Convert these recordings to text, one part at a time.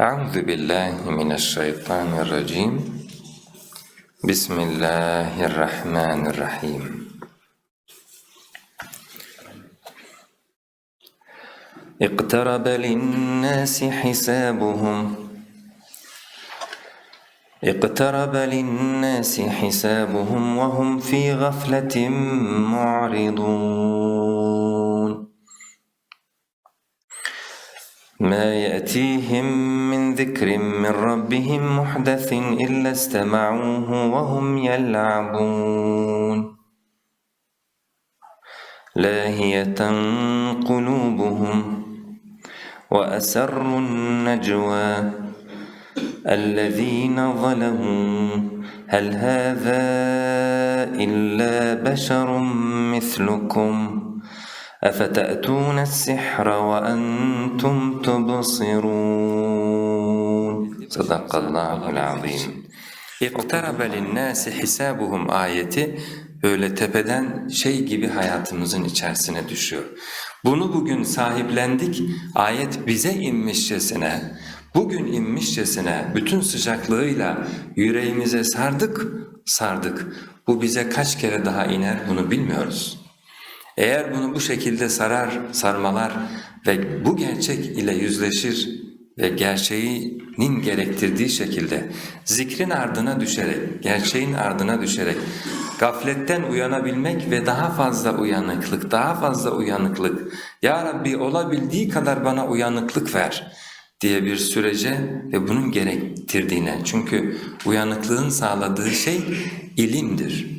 أعوذ بالله من الشيطان الرجيم. بسم الله الرحمن الرحيم. اقترب للناس حسابهم. اقترب للناس حسابهم وهم في غفلة معرضون. ما يأتيهم من ذكر من ربهم محدث إلا استمعوه وهم يلعبون. لاهية قلوبهم وأسروا النجوى الذين ظلموا. هل هذا إلا بشر مثلكم؟ أفتأتون السحر وأنتم تبصرون صدق الله العظيم اقترب للناس حسابهم ayeti böyle tepeden şey gibi hayatımızın içerisine düşüyor. Bunu bugün sahiplendik, ayet bize inmişçesine, bugün inmişçesine bütün sıcaklığıyla yüreğimize sardık, sardık. Bu bize kaç kere daha iner bunu bilmiyoruz. Eğer bunu bu şekilde sarar, sarmalar ve bu gerçek ile yüzleşir ve gerçeğinin gerektirdiği şekilde zikrin ardına düşerek, gerçeğin ardına düşerek gafletten uyanabilmek ve daha fazla uyanıklık, daha fazla uyanıklık, Ya Rabbi olabildiği kadar bana uyanıklık ver diye bir sürece ve bunun gerektirdiğine. Çünkü uyanıklığın sağladığı şey ilimdir.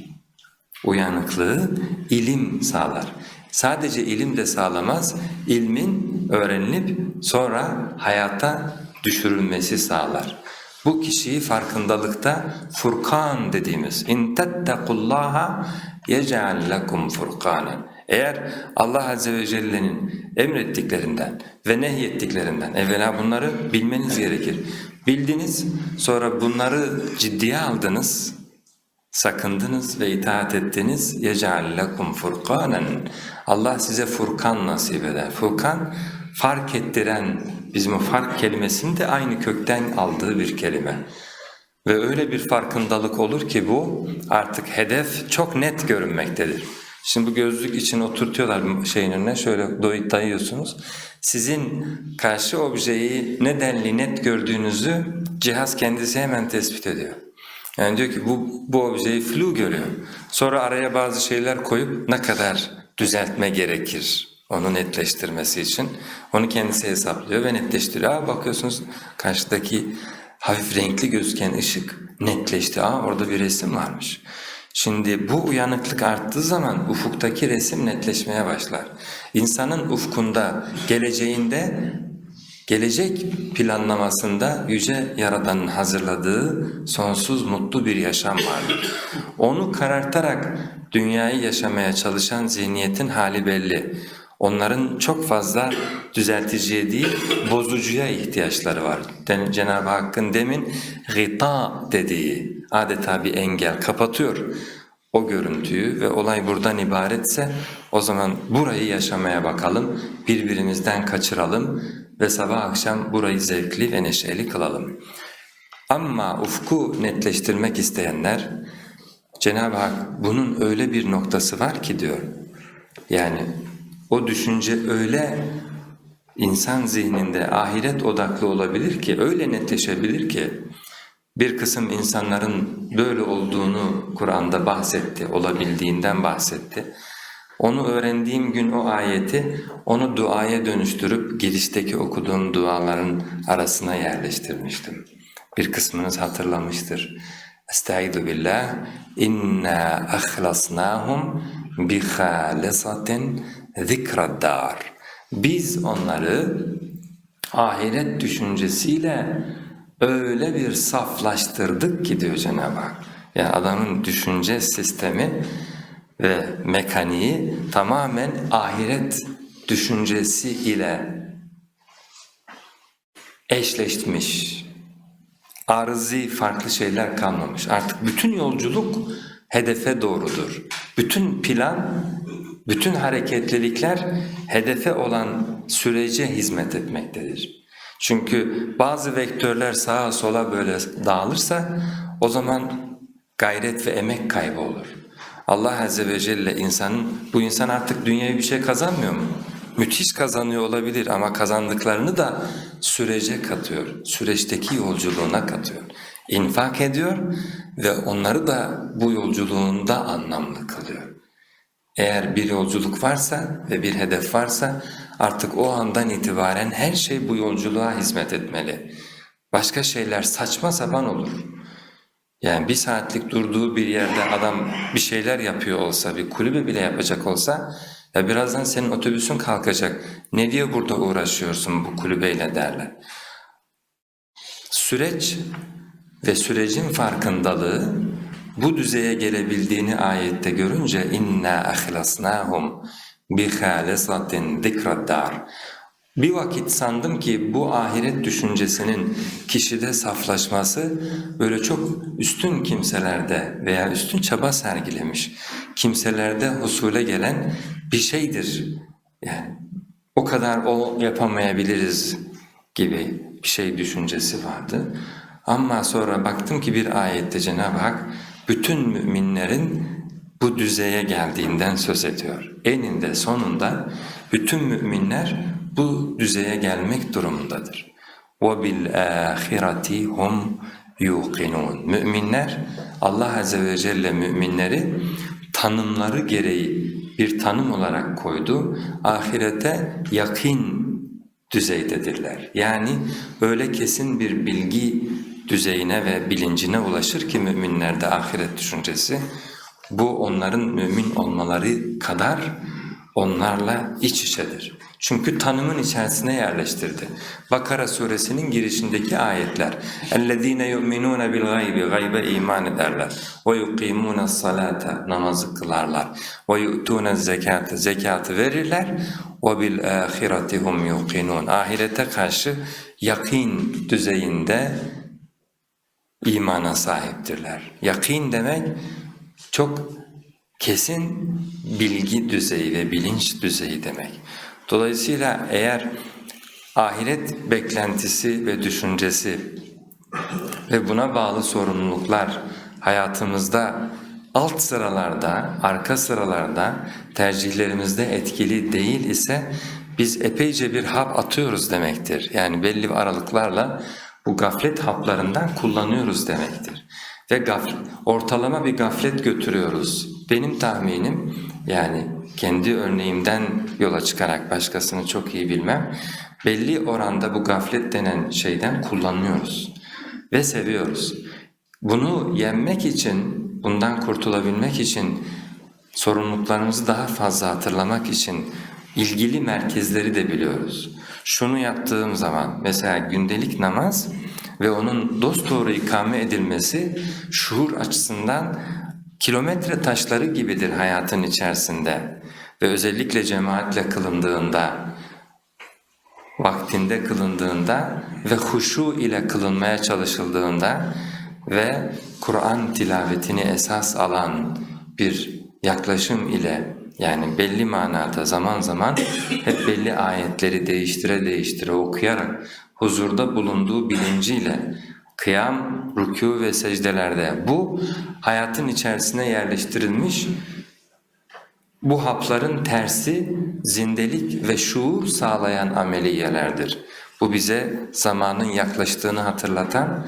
Uyanıklığı ilim sağlar. Sadece ilim de sağlamaz, ilmin öğrenilip sonra hayata düşürülmesi sağlar. Bu kişiyi farkındalıkta Furkan dediğimiz in tettekullaha yec'al lekum furkanen. Eğer Allah Azze ve Celle'nin emrettiklerinden ve nehyettiklerinden evvela bunları bilmeniz gerekir. Bildiniz sonra bunları ciddiye aldınız, sakındınız ve itaat ettiniz. يَجَعَلْ لَكُمْ فُرْقَانًا Allah size Furkan nasip eder. Furkan fark ettiren, bizim o fark kelimesini de aynı kökten aldığı bir kelime. Ve öyle bir farkındalık olur ki bu artık hedef çok net görünmektedir. Şimdi bu gözlük için oturtuyorlar şeyin önüne şöyle doyut dayıyorsunuz. Sizin karşı objeyi nedenli net gördüğünüzü cihaz kendisi hemen tespit ediyor. Yani diyor ki bu, bu objeyi flu görüyor. Sonra araya bazı şeyler koyup ne kadar düzeltme gerekir onu netleştirmesi için. Onu kendisi hesaplıyor ve netleştiriyor. Aa, bakıyorsunuz karşıdaki hafif renkli gözüken ışık netleşti. Aa orada bir resim varmış. Şimdi bu uyanıklık arttığı zaman ufuktaki resim netleşmeye başlar. İnsanın ufkunda, geleceğinde Gelecek planlamasında Yüce Yaradan'ın hazırladığı sonsuz mutlu bir yaşam vardır. Onu karartarak dünyayı yaşamaya çalışan zihniyetin hali belli. Onların çok fazla düzelticiye değil, bozucuya ihtiyaçları var. Cenab-ı Hakk'ın demin gıta dediği adeta bir engel kapatıyor o görüntüyü ve olay buradan ibaretse o zaman burayı yaşamaya bakalım, birbirimizden kaçıralım ve sabah akşam burayı zevkli ve neşeli kılalım. Ama ufku netleştirmek isteyenler Cenab-ı Hak bunun öyle bir noktası var ki diyor. Yani o düşünce öyle insan zihninde ahiret odaklı olabilir ki, öyle netleşebilir ki bir kısım insanların böyle olduğunu Kur'an'da bahsetti, olabildiğinden bahsetti. Onu öğrendiğim gün o ayeti, onu duaya dönüştürüp girişteki okuduğum duaların arasına yerleştirmiştim. Bir kısmınız hatırlamıştır. Estaizu billah, inna ahlasnahum bi khalisatin zikraddar. Biz onları ahiret düşüncesiyle öyle bir saflaştırdık ki diyor Cenab-ı Hak. Yani adamın düşünce sistemi ve mekaniği tamamen ahiret düşüncesi ile eşleşmiş. Arızi farklı şeyler kalmamış. Artık bütün yolculuk hedefe doğrudur. Bütün plan, bütün hareketlilikler hedefe olan sürece hizmet etmektedir. Çünkü bazı vektörler sağa sola böyle dağılırsa o zaman gayret ve emek kaybı olur. Allah Azze ve Celle insanın, bu insan artık dünyaya bir şey kazanmıyor mu? Müthiş kazanıyor olabilir ama kazandıklarını da sürece katıyor, süreçteki yolculuğuna katıyor. İnfak ediyor ve onları da bu yolculuğunda anlamlı kılıyor. Eğer bir yolculuk varsa ve bir hedef varsa artık o andan itibaren her şey bu yolculuğa hizmet etmeli. Başka şeyler saçma sapan olur. Yani bir saatlik durduğu bir yerde adam bir şeyler yapıyor olsa, bir kulübe bile yapacak olsa ya birazdan senin otobüsün kalkacak. Ne diye burada uğraşıyorsun bu kulübeyle derler. Süreç ve sürecin farkındalığı bu düzeye gelebildiğini ayette görünce inna ahlasnahum bi halisatin zikrad Bir vakit sandım ki bu ahiret düşüncesinin kişide saflaşması böyle çok üstün kimselerde veya üstün çaba sergilemiş kimselerde husule gelen bir şeydir. Yani o kadar o yapamayabiliriz gibi bir şey düşüncesi vardı. Ama sonra baktım ki bir ayette Cenab-ı Hak bütün müminlerin bu düzeye geldiğinden söz ediyor. Eninde sonunda bütün müminler bu düzeye gelmek durumundadır. وَبِالْآخِرَةِ هُمْ يُوقِنُونَ Müminler Allah Azze ve Celle müminleri tanımları gereği bir tanım olarak koydu. Ahirete yakin düzeydedirler. Yani öyle kesin bir bilgi düzeyine ve bilincine ulaşır ki müminlerde ahiret düşüncesi bu onların mümin olmaları kadar onlarla iç içedir. Çünkü tanımın içerisine yerleştirdi. Bakara suresinin girişindeki ayetler. اَلَّذ۪ينَ يُؤْمِنُونَ بِالْغَيْبِ Gaybe iman ederler. وَيُقِيمُونَ الصَّلَاةَ Namazı kılarlar. وَيُؤْتُونَ الزَّكَاتَ Zekatı verirler. وَبِالْآخِرَةِ هُمْ يُقِنُونَ Ahirete karşı yakin düzeyinde imana sahiptirler. Yakin demek çok kesin bilgi düzeyi ve bilinç düzeyi demek. Dolayısıyla eğer ahiret beklentisi ve düşüncesi ve buna bağlı sorumluluklar hayatımızda alt sıralarda, arka sıralarda tercihlerimizde etkili değil ise biz epeyce bir hap atıyoruz demektir. Yani belli aralıklarla bu gaflet haplarından kullanıyoruz demektir. Ve gaflet, ortalama bir gaflet götürüyoruz. Benim tahminim yani kendi örneğimden yola çıkarak başkasını çok iyi bilmem, belli oranda bu gaflet denen şeyden kullanıyoruz ve seviyoruz. Bunu yenmek için, bundan kurtulabilmek için, sorumluluklarımızı daha fazla hatırlamak için ilgili merkezleri de biliyoruz. Şunu yaptığım zaman mesela gündelik namaz ve onun dosdoğru ikame edilmesi şuur açısından kilometre taşları gibidir hayatın içerisinde. Ve özellikle cemaatle kılındığında, vaktinde kılındığında ve huşu ile kılınmaya çalışıldığında ve Kur'an tilavetini esas alan bir yaklaşım ile yani belli manada zaman zaman hep belli ayetleri değiştire değiştire okuyarak huzurda bulunduğu bilinciyle kıyam, rükû ve secdelerde bu hayatın içerisine yerleştirilmiş bu hapların tersi zindelik ve şuur sağlayan ameliyelerdir. Bu bize zamanın yaklaştığını hatırlatan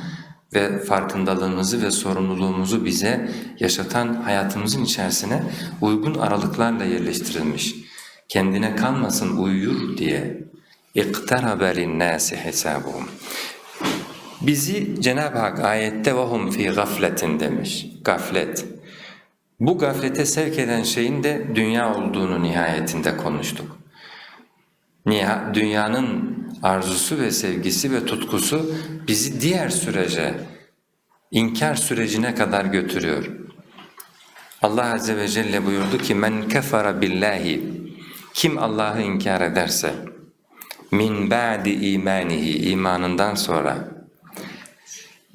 ve farkındalığımızı ve sorumluluğumuzu bize yaşatan hayatımızın içerisine uygun aralıklarla yerleştirilmiş. Kendine kalmasın uyuyur diye. اِقْتَرَبَ لِلنَّاسِ حِسَابُهُمْ Bizi Cenab-ı Hak ayette وَهُمْ فِي غَفْلَةٍ demiş. Gaflet. Bu gaflete sevk eden şeyin de dünya olduğunu nihayetinde konuştuk. Dünyanın arzusu ve sevgisi ve tutkusu bizi diğer sürece, inkar sürecine kadar götürüyor. Allah Azze ve Celle buyurdu ki men kefara billahi kim Allah'ı inkar ederse min ba'di imanihi imanından sonra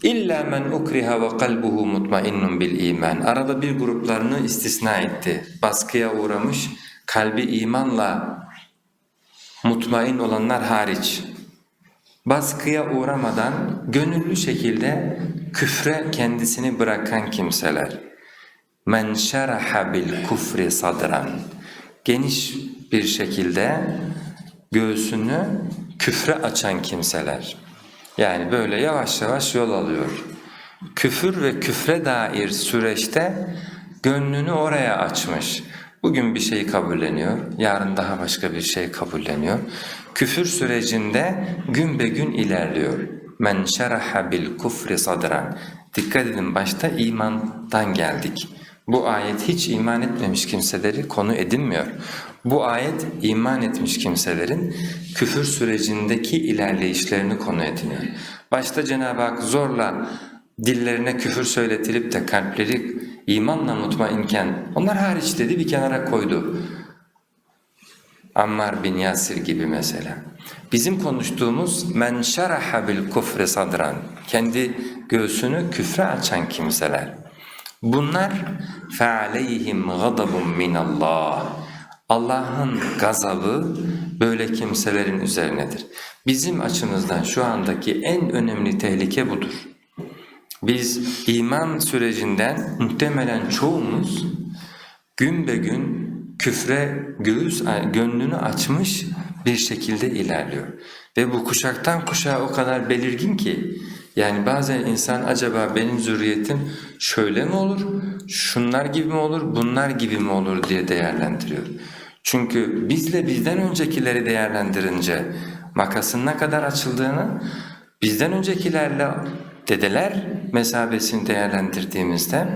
İlla men ukriha ve kalbuhu mutmainnun bil iman. Arada bir gruplarını istisna etti. Baskıya uğramış, kalbi imanla mutmain olanlar hariç. baskıya uğramadan gönüllü şekilde küfre kendisini bırakan kimseler. Men şeraha bil kufri sadran. Geniş bir şekilde göğsünü küfre açan kimseler. Yani böyle yavaş yavaş yol alıyor. Küfür ve küfre dair süreçte gönlünü oraya açmış. Bugün bir şey kabulleniyor, yarın daha başka bir şey kabulleniyor. Küfür sürecinde gün be gün ilerliyor. Men şeraha bil kufri sadran. Dikkat edin başta imandan geldik. Bu ayet hiç iman etmemiş kimseleri konu edinmiyor. Bu ayet iman etmiş kimselerin küfür sürecindeki ilerleyişlerini konu ediniyor. Başta Cenab-ı Hak zorla dillerine küfür söyletilip de kalpleri imanla mutmainken onlar hariç dedi bir kenara koydu. Ammar bin Yasir gibi mesela. Bizim konuştuğumuz men şeraha bil kufri sadran. Kendi göğsünü küfre açan kimseler. Bunlar fealeyhim gadabun minallah. Allah'ın gazabı böyle kimselerin üzerinedir. Bizim açımızdan şu andaki en önemli tehlike budur. Biz iman sürecinden muhtemelen çoğumuz gün be gün küfre göğüs gönlünü açmış bir şekilde ilerliyor. Ve bu kuşaktan kuşağa o kadar belirgin ki yani bazen insan acaba benim zürriyetim şöyle mi olur, şunlar gibi mi olur, bunlar gibi mi olur diye değerlendiriyor. Çünkü bizle bizden öncekileri değerlendirince makasın ne kadar açıldığını bizden öncekilerle dedeler mesabesini değerlendirdiğimizde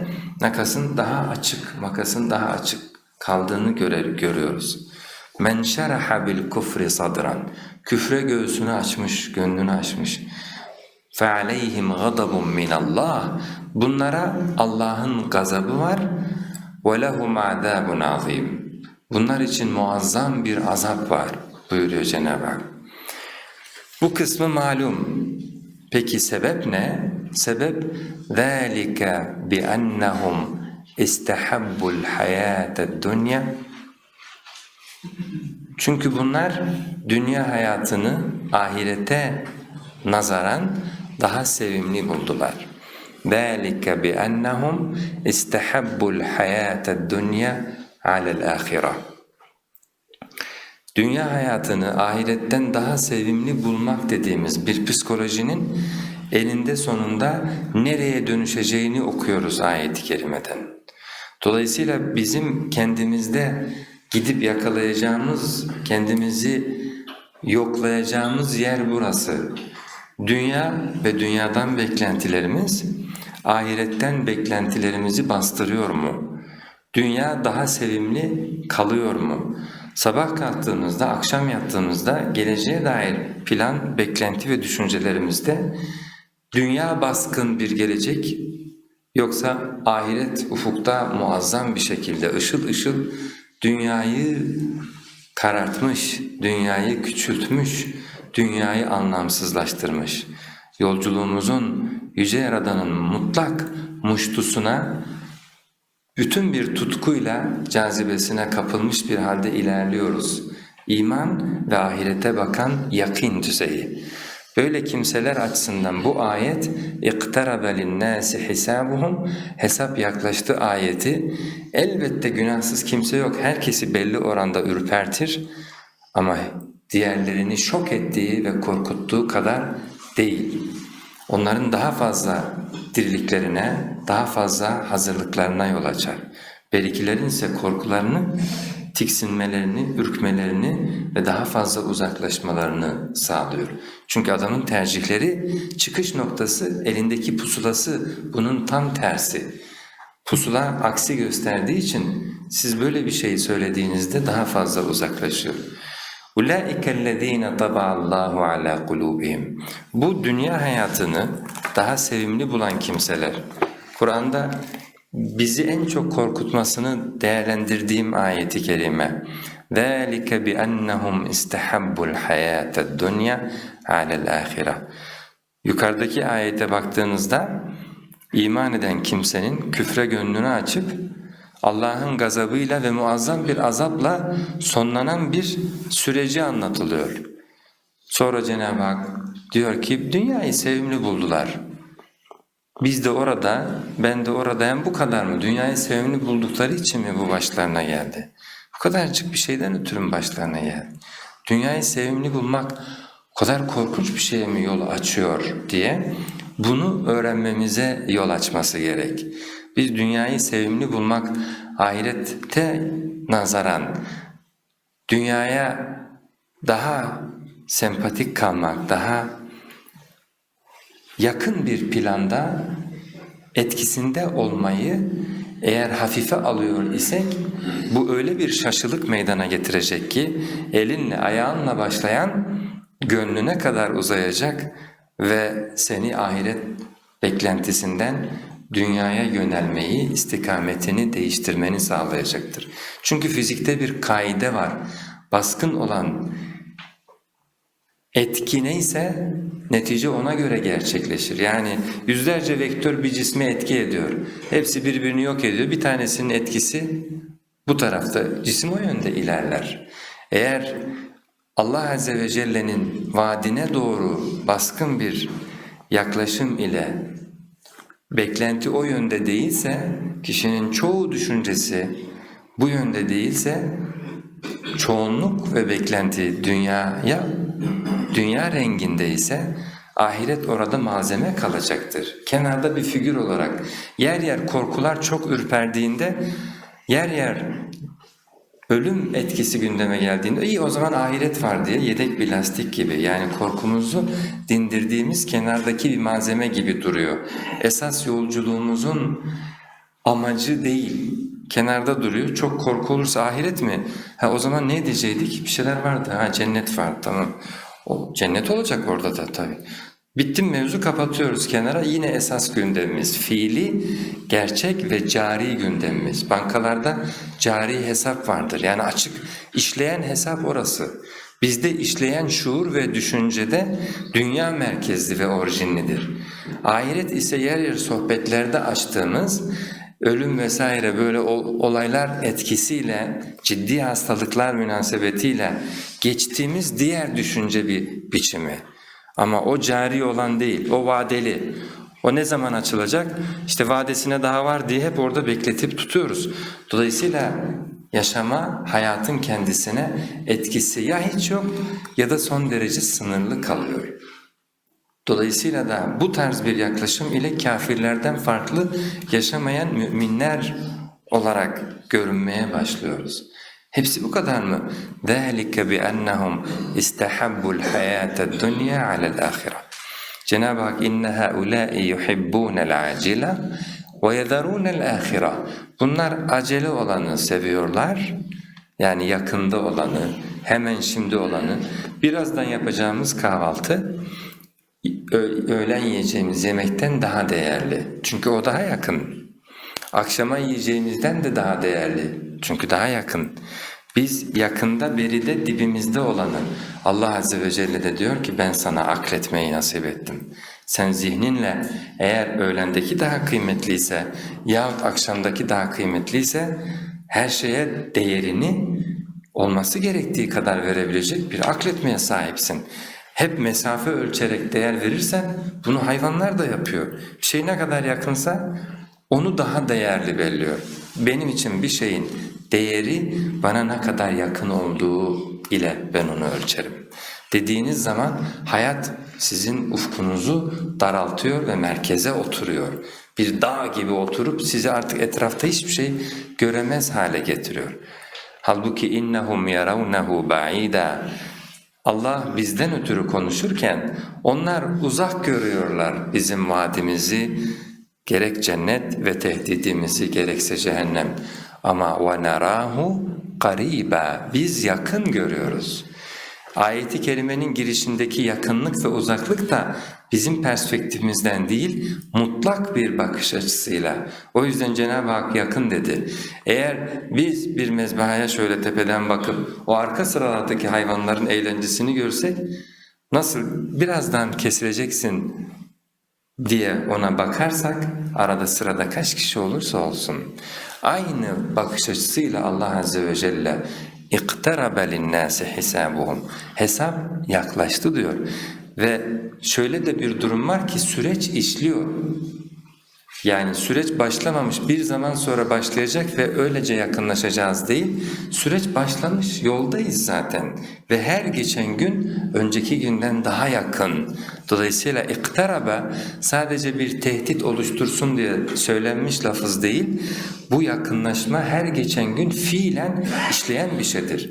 makasın daha açık, makasın daha açık kaldığını görer, görüyoruz. Men şeraha bil kufri sadran. Küfre göğsünü açmış, gönlünü açmış. فَعَلَيْهِمْ غَضَبٌ مِّنَ اللّٰهِ Bunlara Allah'ın gazabı var. وَلَهُمْ عَذَابٌ عَظِيمٌ Bunlar için muazzam bir azap var buyuruyor Cenab-ı Hak. Bu kısmı malum. Peki sebep ne? Sebep ذَٰلِكَ بِأَنَّهُمْ اِسْتَحَبُّ الْحَيَاةَ الدُّنْيَا Çünkü bunlar dünya hayatını ahirete nazaran daha sevimli buldular. ذَٰلِكَ بِأَنَّهُمْ اِسْتَحَبُّ الْحَيَاةَ الدُّنْيَا عَلَى الْآخِرَةِ Dünya hayatını ahiretten daha sevimli bulmak dediğimiz bir psikolojinin elinde sonunda nereye dönüşeceğini okuyoruz ayet-i kerimeden. Dolayısıyla bizim kendimizde gidip yakalayacağımız, kendimizi yoklayacağımız yer burası. Dünya ve dünyadan beklentilerimiz ahiretten beklentilerimizi bastırıyor mu? Dünya daha sevimli kalıyor mu? Sabah kalktığımızda, akşam yattığımızda geleceğe dair plan, beklenti ve düşüncelerimizde dünya baskın bir gelecek yoksa ahiret ufukta muazzam bir şekilde ışıl ışıl dünyayı karartmış, dünyayı küçültmüş, dünyayı anlamsızlaştırmış. Yolculuğumuzun Yüce Yaradan'ın mutlak muştusuna bütün bir tutkuyla cazibesine kapılmış bir halde ilerliyoruz. İman ve ahirete bakan yakin düzeyi. Böyle kimseler açısından bu ayet اِقْتَرَبَ لِلنَّاسِ حِسَابُهُمْ Hesap yaklaştı ayeti. Elbette günahsız kimse yok. Herkesi belli oranda ürpertir. Ama diğerlerini şok ettiği ve korkuttuğu kadar değil. Onların daha fazla diriliklerine, daha fazla hazırlıklarına yol açar. Berikilerin ise korkularını, tiksinmelerini, ürkmelerini ve daha fazla uzaklaşmalarını sağlıyor. Çünkü adamın tercihleri, çıkış noktası, elindeki pusulası bunun tam tersi. Pusula aksi gösterdiği için siz böyle bir şey söylediğinizde daha fazla uzaklaşıyor. اُولَٰئِكَ الَّذ۪ينَ طَبَعَ اللّٰهُ عَلَى قُلُوبِهِمْ Bu dünya hayatını daha sevimli bulan kimseler. Kur'an'da bizi en çok korkutmasını değerlendirdiğim ayeti kerime. ذَٰلِكَ بِأَنَّهُمْ اِسْتَحَبُّ الْحَيَاةَ الدُّنْيَا عَلَى الْآخِرَةِ Yukarıdaki ayete baktığınızda iman eden kimsenin küfre gönlünü açıp Allah'ın gazabıyla ve muazzam bir azapla sonlanan bir süreci anlatılıyor. Sonra Cenab-ı Hak diyor ki dünyayı sevimli buldular. Biz de orada, ben de orada hem bu kadar mı? Dünyayı sevimli buldukları için mi bu başlarına geldi? Bu kadarcık bir şeyden ötürü mü başlarına geldi? Dünyayı sevimli bulmak o kadar korkunç bir şeye mi yol açıyor diye bunu öğrenmemize yol açması gerek. Biz dünyayı sevimli bulmak ahirette nazaran dünyaya daha sempatik kalmak, daha yakın bir planda etkisinde olmayı eğer hafife alıyor isek bu öyle bir şaşılık meydana getirecek ki elinle ayağınla başlayan gönlüne kadar uzayacak ve seni ahiret beklentisinden dünyaya yönelmeyi, istikametini değiştirmeni sağlayacaktır. Çünkü fizikte bir kaide var. Baskın olan etki neyse netice ona göre gerçekleşir. Yani yüzlerce vektör bir cisme etki ediyor. Hepsi birbirini yok ediyor. Bir tanesinin etkisi bu tarafta. Cisim o yönde ilerler. Eğer Allah Azze ve Celle'nin vaadine doğru baskın bir yaklaşım ile beklenti o yönde değilse, kişinin çoğu düşüncesi bu yönde değilse, çoğunluk ve beklenti dünyaya, dünya renginde ise ahiret orada malzeme kalacaktır. Kenarda bir figür olarak yer yer korkular çok ürperdiğinde, yer yer ölüm etkisi gündeme geldiğinde iyi o zaman ahiret var diye yedek bir lastik gibi yani korkumuzu dindirdiğimiz kenardaki bir malzeme gibi duruyor. Esas yolculuğumuzun amacı değil kenarda duruyor. Çok korku olursa ahiret mi? Ha o zaman ne diyecektik? Bir şeyler vardı. Ha cennet var tamam. O cennet olacak orada da tabii. Bittim mevzu kapatıyoruz kenara. Yine esas gündemimiz fiili, gerçek ve cari gündemimiz. Bankalarda cari hesap vardır. Yani açık işleyen hesap orası. Bizde işleyen şuur ve düşüncede dünya merkezli ve orijinlidir. Ahiret ise yer yer sohbetlerde açtığımız ölüm vesaire böyle olaylar etkisiyle, ciddi hastalıklar münasebetiyle geçtiğimiz diğer düşünce bir biçimi. Ama o cari olan değil, o vadeli. O ne zaman açılacak? İşte vadesine daha var diye hep orada bekletip tutuyoruz. Dolayısıyla yaşama hayatın kendisine etkisi ya hiç yok ya da son derece sınırlı kalıyor. Dolayısıyla da bu tarz bir yaklaşım ile kafirlerden farklı yaşamayan müminler olarak görünmeye başlıyoruz. Hepsi bu kadar mı? ذَٰلِكَ بِأَنَّهُمْ اِسْتَحَبُّ الْحَيَاةَ الدُّنْيَا عَلَى الْآخِرَةِ Cenab-ı Hak اِنَّ هَؤُلَاءِ يُحِبُّونَ الْعَاجِلَ وَيَذَرُونَ الْآخِرَةِ Bunlar acele olanı seviyorlar, yani yakında olanı, hemen şimdi olanı, birazdan yapacağımız kahvaltı, öğlen yiyeceğimiz yemekten daha değerli. Çünkü o daha yakın. Akşama yiyeceğimizden de daha değerli. Çünkü daha yakın. Biz yakında beride dibimizde olanı Allah Azze ve Celle de diyor ki ben sana akletmeyi nasip ettim. Sen zihninle eğer öğlendeki daha kıymetliyse yahut akşamdaki daha kıymetliyse her şeye değerini olması gerektiği kadar verebilecek bir akletmeye sahipsin. Hep mesafe ölçerek değer verirsen bunu hayvanlar da yapıyor. Bir şey ne kadar yakınsa onu daha değerli belliyor. Benim için bir şeyin değeri bana ne kadar yakın olduğu ile ben onu ölçerim. Dediğiniz zaman hayat sizin ufkunuzu daraltıyor ve merkeze oturuyor. Bir dağ gibi oturup sizi artık etrafta hiçbir şey göremez hale getiriyor. Halbuki innahum yarawnahu ba'ida. Allah bizden ötürü konuşurken onlar uzak görüyorlar bizim vaadimizi, Gerek cennet ve tehdidimizi gerekse cehennem. Ama ve narahu qariba. Biz yakın görüyoruz. Ayeti kerimenin girişindeki yakınlık ve uzaklık da bizim perspektifimizden değil, mutlak bir bakış açısıyla. O yüzden Cenab-ı Hak yakın dedi. Eğer biz bir mezbahaya şöyle tepeden bakıp o arka sıralardaki hayvanların eğlencesini görsek, nasıl birazdan kesileceksin diye ona bakarsak arada sırada kaç kişi olursa olsun aynı bakış açısıyla Allah Azze ve Celle اِقْتَرَبَ لِلنَّاسِ حِسَابُهُمْ Hesap yaklaştı diyor. Ve şöyle de bir durum var ki süreç işliyor. Yani süreç başlamamış bir zaman sonra başlayacak ve öylece yakınlaşacağız değil. Süreç başlamış yoldayız zaten ve her geçen gün önceki günden daha yakın. Dolayısıyla iktaraba sadece bir tehdit oluştursun diye söylenmiş lafız değil. Bu yakınlaşma her geçen gün fiilen işleyen bir şeydir.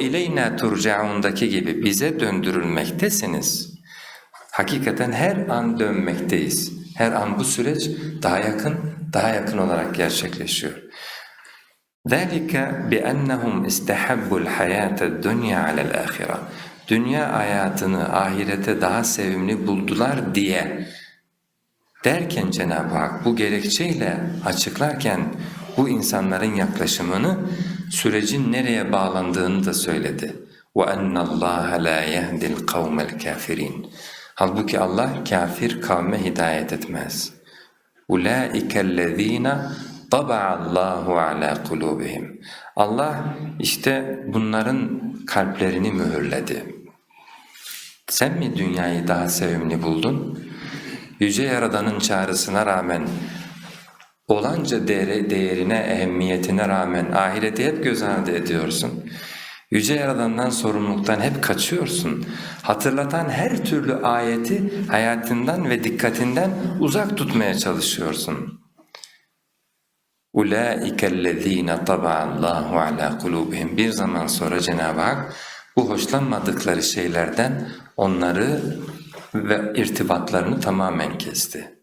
İleyna turcaundaki gibi bize döndürülmektesiniz. Hakikaten her an dönmekteyiz. Her an bu süreç daha yakın, daha yakın olarak gerçekleşiyor. ذَٰلِكَ بِأَنَّهُمْ اِسْتَحَبُّ الْحَيَاةَ الدُّنْيَا عَلَى الْآخِرَةِ Dünya hayatını ahirete daha sevimli buldular diye derken Cenab-ı Hak bu gerekçeyle açıklarken bu insanların yaklaşımını sürecin nereye bağlandığını da söyledi. وَاَنَّ اللّٰهَ لَا يَهْدِ الْقَوْمَ الْكَافِرِينَ Halbuki Allah kafir kavme hidayet etmez. اُولَٰئِكَ الَّذ۪ينَ طَبَعَ اللّٰهُ عَلَى قُلُوبِهِمْ Allah işte bunların kalplerini mühürledi. Sen mi dünyayı daha sevimli buldun? Yüce Yaradan'ın çağrısına rağmen olanca değeri, değerine, ehemmiyetine rağmen ahireti hep göz ardı ediyorsun. Yüce Yaradan'dan sorumluluktan hep kaçıyorsun. Hatırlatan her türlü ayeti hayatından ve dikkatinden uzak tutmaya çalışıyorsun. اُولَٰئِكَ الَّذ۪ينَ طَبَعَ اللّٰهُ عَلَى قُلُوبِهِمْ Bir zaman sonra Cenab-ı Hak bu hoşlanmadıkları şeylerden onları ve irtibatlarını tamamen kesti.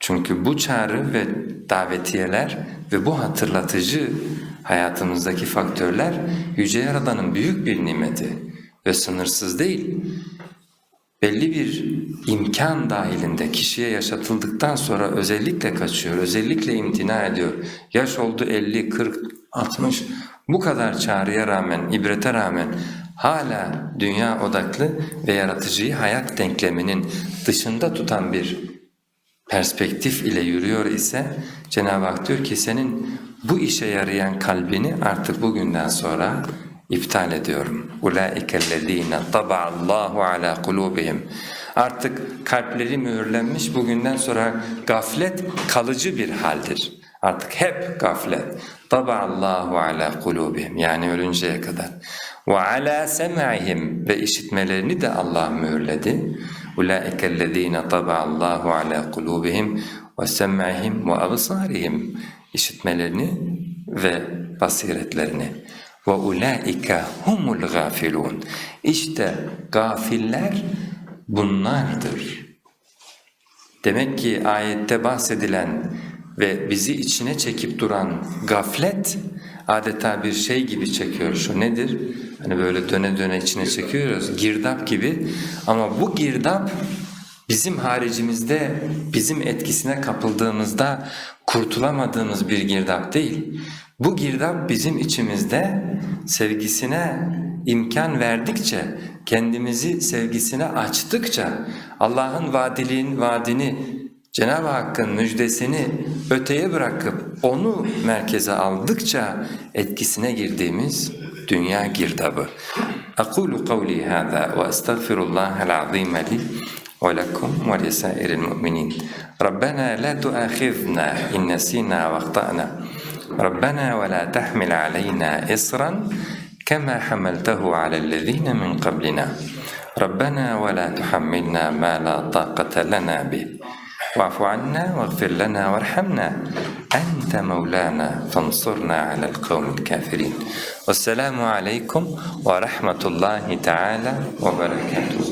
Çünkü bu çağrı ve davetiyeler ve bu hatırlatıcı hayatımızdaki faktörler Yüce Yaradan'ın büyük bir nimeti ve sınırsız değil. Belli bir imkan dahilinde kişiye yaşatıldıktan sonra özellikle kaçıyor, özellikle imtina ediyor. Yaş oldu 50, 40, 60 bu kadar çağrıya rağmen, ibrete rağmen hala dünya odaklı ve yaratıcıyı hayat denkleminin dışında tutan bir perspektif ile yürüyor ise Cenab-ı Hak diyor ki senin bu işe yarayan kalbini artık bugünden sonra iptal ediyorum. اُولَٰئِكَ الَّذ۪ينَ طَبَعَ اللّٰهُ عَلَى قُلُوبِهِمْ Artık kalpleri mühürlenmiş bugünden sonra gaflet kalıcı bir haldir. Artık hep gaflet. طَبَعَ اللّٰهُ عَلَى قُلُوبِهِمْ Yani ölünceye kadar. ve ala sem'ihim ve işitmelerini de Allah mühürledi. Ulaike ellezine taba'allahu ala kulubihim ve sem'ihim ve absarihim. İşitmelerini ve basiretlerini. Ve ulaike humul gafilun. İşte gafiller bunlardır. Demek ki ayette bahsedilen ve bizi içine çekip duran gaflet adeta bir şey gibi çekiyor. Şu nedir? Hani böyle döne döne içine çekiyoruz. Girdap gibi. Ama bu girdap bizim haricimizde, bizim etkisine kapıldığımızda kurtulamadığımız bir girdap değil. Bu girdap bizim içimizde sevgisine imkan verdikçe, kendimizi sevgisine açtıkça, Allah'ın vaadiliğin vaadini, Cenab-ı Hakk'ın müjdesini öteye bırakıp onu merkeze aldıkça etkisine girdiğimiz dünya girdabı. Aqulu kavli hâzâ ve estağfirullâhel azîme li ve lekum ve lisairil mu'minin. Rabbena la tuâkhizna in nesînâ ve ahtâna. Rabbena ve la tahmil aleyna isran kema hamaltehu alellezîne min qablina. Rabbena ve la tuhammilna ma la tâkate lena bih. واعف عنا واغفر لنا وارحمنا. أنت مولانا فانصرنا على القوم الكافرين. والسلام عليكم ورحمة الله تعالى وبركاته.